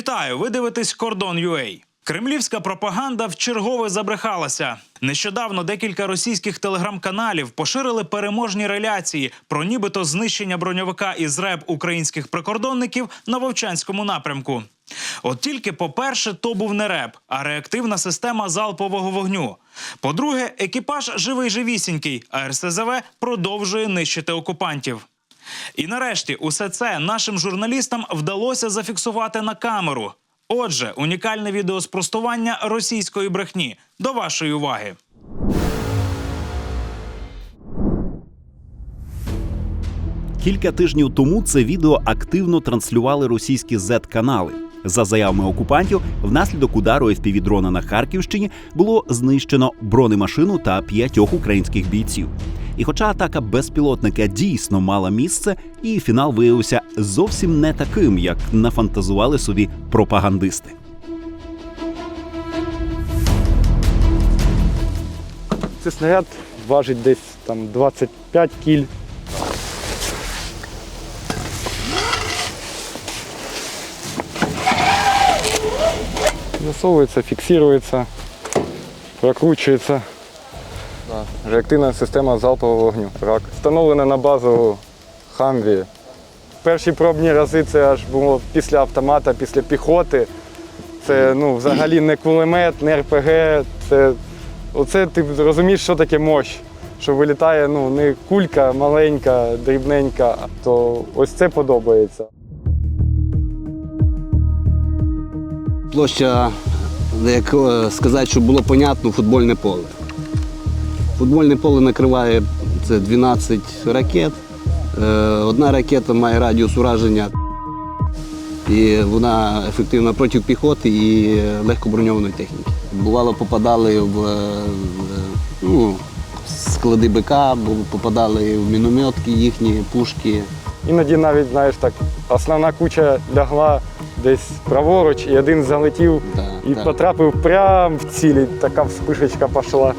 Вітаю! Ви дивитесь Кордон UA. Кремлівська пропаганда вчергове забрехалася. Нещодавно декілька російських телеграм-каналів поширили переможні реляції про нібито знищення броньовика із РЕБ українських прикордонників на Вовчанському напрямку. От тільки, по-перше, то був не РЕБ, а реактивна система залпового вогню. По-друге, екіпаж живий живісінький, а РСЗВ продовжує нищити окупантів. І нарешті усе це нашим журналістам вдалося зафіксувати на камеру. Отже, унікальне відеоспростування російської брехні. До вашої уваги. Кілька тижнів тому це відео активно транслювали російські Z-канали. За заявами окупантів, внаслідок удару FPV-дрона на Харківщині було знищено бронемашину та п'ятьох українських бійців. І хоча атака безпілотника дійсно мала місце, і фінал виявився зовсім не таким, як нафантазували собі пропагандисти. Цей снаряд важить десь там 25 кіль. Засовується, фіксується, прокручується. Да. Реактивна система залпового вогню. РАК. Встановлена на базу Хамві. Перші пробні рази це аж було після автомата, після піхоти. Це ну, взагалі не кулемет, не РПГ. Це, оце ти розумієш, що таке мощ. Що вилітає ну, не кулька маленька, дрібненька, то ось це подобається. Площа, як е, сказати, щоб було понятно, футбольне поле. Футбольне поле накриває це 12 ракет. Е, Одна ракета має радіус ураження, і вона ефективна проти піхоти і легкоброньованої техніки. Бувало, попадали в е, ну, склади БК, попадали в мінометки їхні, пушки. Іноді навіть, знаєш, так, основна куча лягла десь праворуч, і один залетів Да, і так. потрапив прямо в цілі, така вспишечка пішла.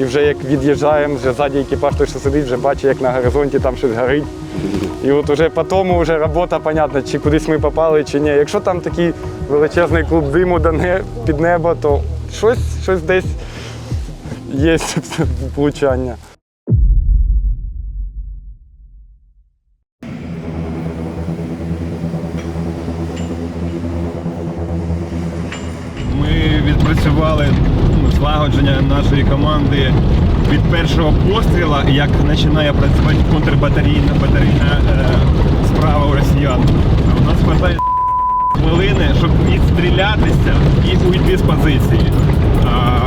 І вже як від'їжджаємо, вже ззаді екіпаж той, що сидить, вже бачить, як на горизонті там щось горить. І от уже по тому вже робота, понятна, чи кудись ми попали, чи ні. Якщо там такий величезний клуб диму під небо, то щось, щось десь є влучання. Ми відпрацювали ну, злагодження нашої команди від першого постріла, як починає працювати контрбатарійна батарейна е, справа у росіян. У нас вистачає хвилини, щоб відстрілятися і уйти з позиції. А,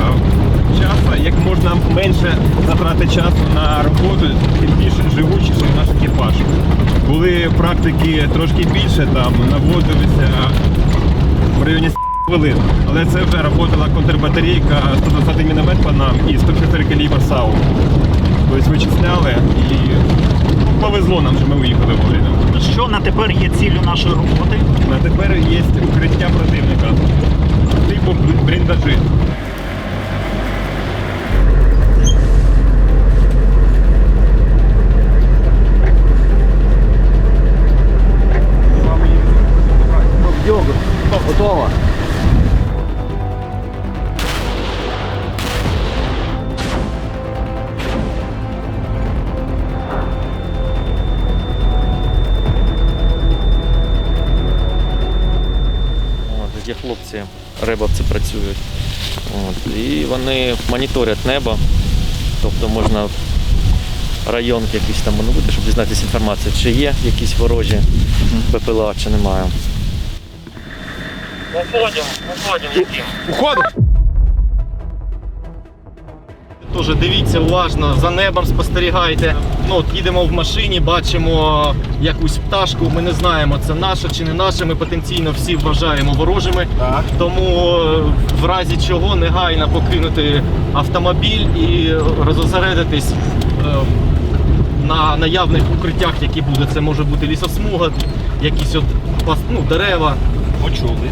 часу, як можна менше затрати часу на роботу, тим більше живучіший наш екіпаж. Були практики трошки більше, там наводилися в районі хвилин. Але це вже працювала контрбатарейка 120 міномет по нам і 104 калібр САУ. Тобто вичисляли і повезло нам, що ми уїхали вовремя. Що на тепер є ціллю нашої роботи? А тепер є укриття противника. Типу бліндажі. Готово. Рибовці працюють. От, і вони моніторять небо. Тобто можна в район якийсь там бути, щоб дізнатися інформацію, чи є якісь ворожі БПЛА, чи немає. Тоже дивіться уважно, за небом спостерігайте. Ну, от їдемо в машині, бачимо якусь пташку. Ми не знаємо, це наша чи не наша. Ми потенційно всі вважаємо ворожими. Тому е, в разі чого негайно покинути автомобіль і розосередитись е, на наявних укриттях, які будуть. Це може бути лісосмуга, якісь от ну, дерева. Почули.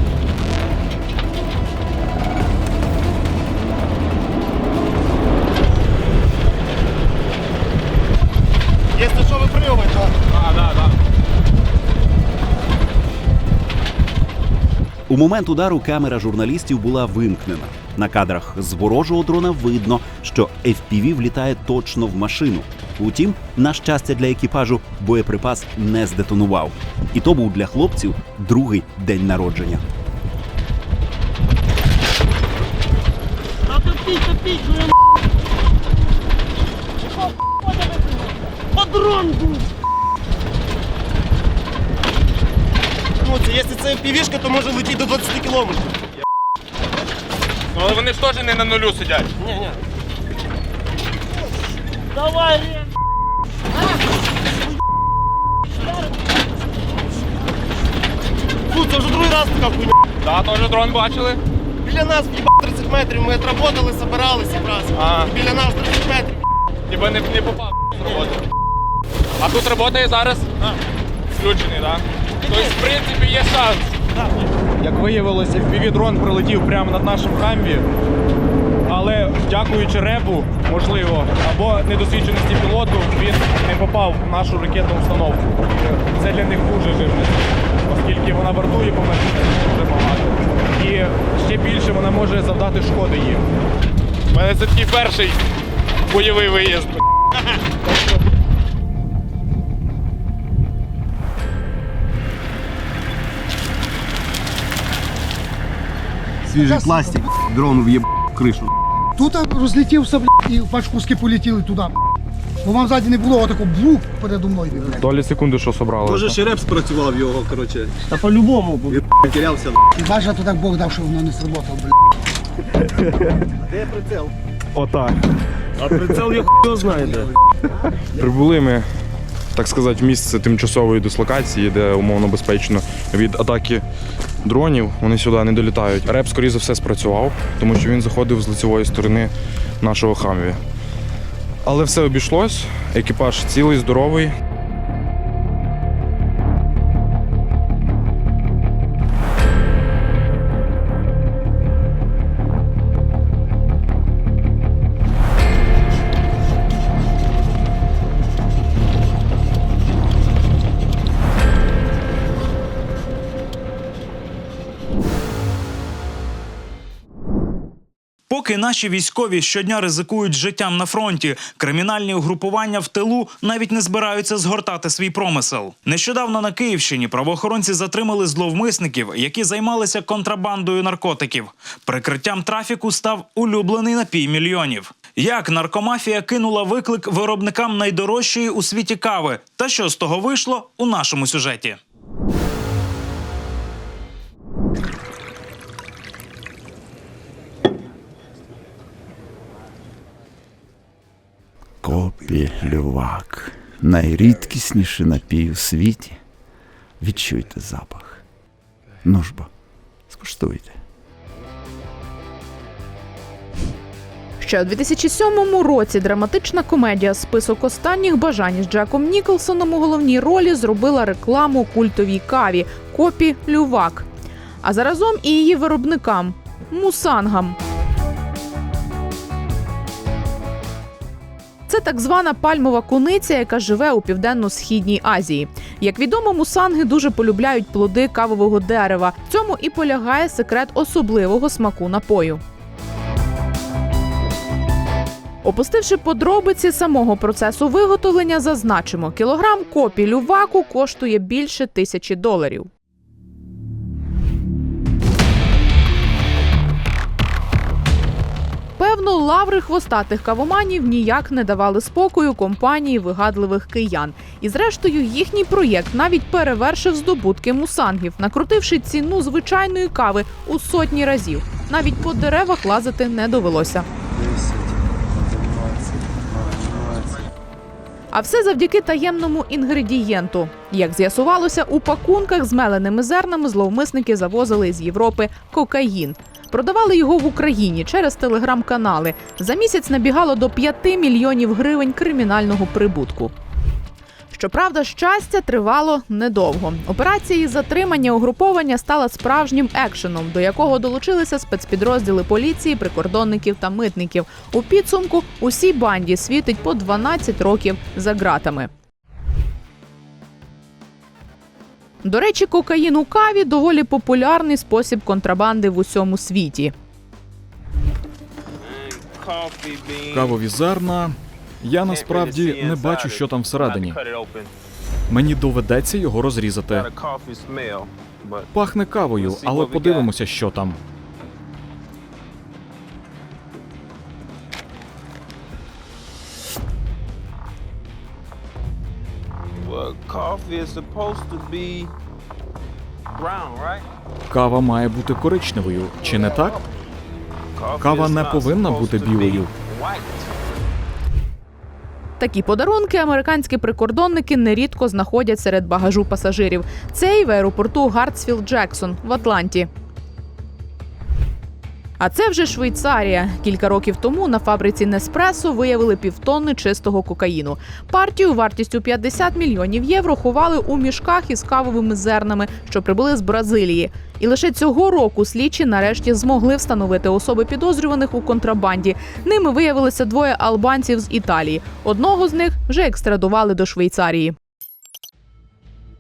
У момент удару камера журналістів була вимкнена. На кадрах з ворожого дрона видно, що FPV влітає точно в машину. Утім, на щастя для екіпажу, боєприпас не здетонував. І то був для хлопців другий день народження. Ну, це, якщо це півішка, то може летіти до 20 кілометрів. Ну, але вони ж теж не на нулю сидять. Ні, ні. Фу, це вже другий раз така хуйня. Да, теж дрон бачили. Біля нас в'їбав 30 метрів, ми отработали, собиралися якраз. А. Біля нас 30 метрів. Ніби не, не попав з роботи. А тут працює зараз? Включений, так? Тобто, в принципі, є шанс. Як виявилося, дрон прилетів прямо над нашим хамбі. Але дякуючи репу, можливо, або недосвідченості пілоту, він не попав в нашу ракетну установку. Це для них дуже жирно, оскільки вона вартує по мене дуже багато. І ще більше вона може завдати шкоди їм. У мене це такий перший бойовий виїзд. Свіжий пластик, дрон в'єб кришу. Тут розлетівся, блядь, і ваші куски полетіли туди. Бо вам ззаді не було отако брук передо мною. блядь. Долі секунди, що собрали. Може, шереп спрацював його, коротше. Та по-любому. бо- Він терявся. І бачиш, то так Бог дав, що воно не сработало, блядь. Де прицел? Отак. А прицел я хуй знає де. Прибули ми, так сказати, в місце тимчасової дислокації, де умовно безпечно від атаки дронів. Вони сюди не долітають. Реп, скоріше за все, спрацював, тому що він заходив з лицевої сторони нашого хамві. Але все обійшлось. Екіпаж цілий, здоровий. Поки наші військові щодня ризикують життям на фронті, кримінальні угрупування в тилу навіть не збираються згортати свій промисел. Нещодавно на Київщині правоохоронці затримали зловмисників, які займалися контрабандою наркотиків. Прикриттям трафіку став улюблений напій мільйонів. Як наркомафія кинула виклик виробникам найдорожчої у світі кави, та що з того вийшло у нашому сюжеті. Копі лювак. Найрідкісніший напій у світі. Відчуйте запах. Ну ж бо, скуштуйте. Ще у 2007 році драматична комедія Список останніх бажань з Джеком Ніколсоном у головній ролі зробила рекламу культовій каві Копі Лювак. А заразом і її виробникам мусангам. Це так звана пальмова куниця, яка живе у південно-східній Азії. Як відомо, мусанги дуже полюбляють плоди кавового дерева. В цьому і полягає секрет особливого смаку напою. Опустивши подробиці самого процесу виготовлення, зазначимо, кілограм копі люваку коштує більше тисячі доларів. Лаври хвостатих кавоманів ніяк не давали спокою компанії вигадливих киян. І зрештою, їхній проєкт навіть перевершив здобутки мусангів, накрутивши ціну звичайної кави у сотні разів. Навіть по деревах лазити не довелося. А все завдяки таємному інгредієнту. Як з'ясувалося, у пакунках з меленими зернами зловмисники завозили з Європи кокаїн. Продавали його в Україні через телеграм-канали. За місяць набігало до 5 мільйонів гривень кримінального прибутку. Щоправда, щастя тривало недовго. Операція із затримання угруповання стала справжнім екшеном, до якого долучилися спецпідрозділи поліції, прикордонників та митників. У підсумку усій банді світить по 12 років за ґратами. До речі, кокаїн у каві доволі популярний спосіб контрабанди в усьому світі. Кавові зерна. Я насправді не бачу, що там всередині. Мені доведеться його розрізати. Пахне кавою, але подивимося, що там. Кава має бути коричневою, чи не так? Кава не повинна бути білою. Такі подарунки американські прикордонники нерідко знаходять серед багажу пасажирів. Цей в аеропорту Гартсфілд Джексон в Атланті. А це вже Швейцарія. Кілька років тому на фабриці Неспресо виявили півтонни чистого кокаїну. Партію вартістю 50 мільйонів євро ховали у мішках із кавовими зернами, що прибули з Бразилії. І лише цього року слідчі нарешті змогли встановити особи підозрюваних у контрабанді. Ними виявилися двоє албанців з Італії. Одного з них вже екстрадували до Швейцарії.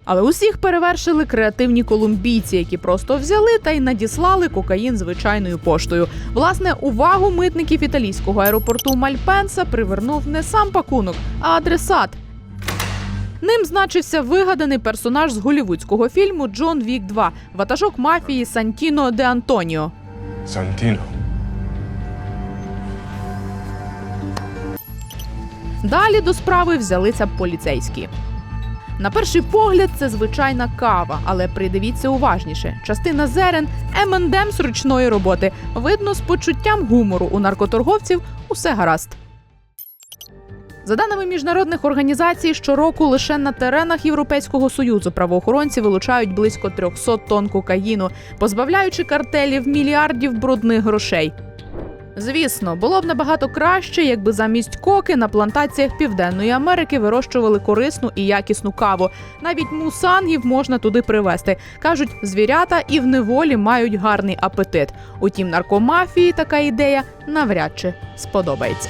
Але усіх перевершили креативні колумбійці, які просто взяли та й надіслали кокаїн звичайною поштою. Власне, увагу митників італійського аеропорту Мальпенса привернув не сам пакунок, а адресат. Ним значився вигаданий персонаж з голівудського фільму Джон Вік 2 ватажок мафії Сантіно де Антоніо. Сантіно. Далі до справи взялися поліцейські. На перший погляд, це звичайна кава, але придивіться уважніше. Частина зерен M&M's ручної роботи. Видно, з почуттям гумору у наркоторговців усе гаразд. За даними міжнародних організацій, щороку лише на теренах Європейського союзу правоохоронці вилучають близько 300 тонн кокаїну, позбавляючи картелів мільярдів брудних грошей. Звісно, було б набагато краще, якби замість коки на плантаціях Південної Америки вирощували корисну і якісну каву. Навіть мусангів можна туди привезти. кажуть, звірята і в неволі мають гарний апетит. Утім, наркомафії така ідея навряд чи сподобається.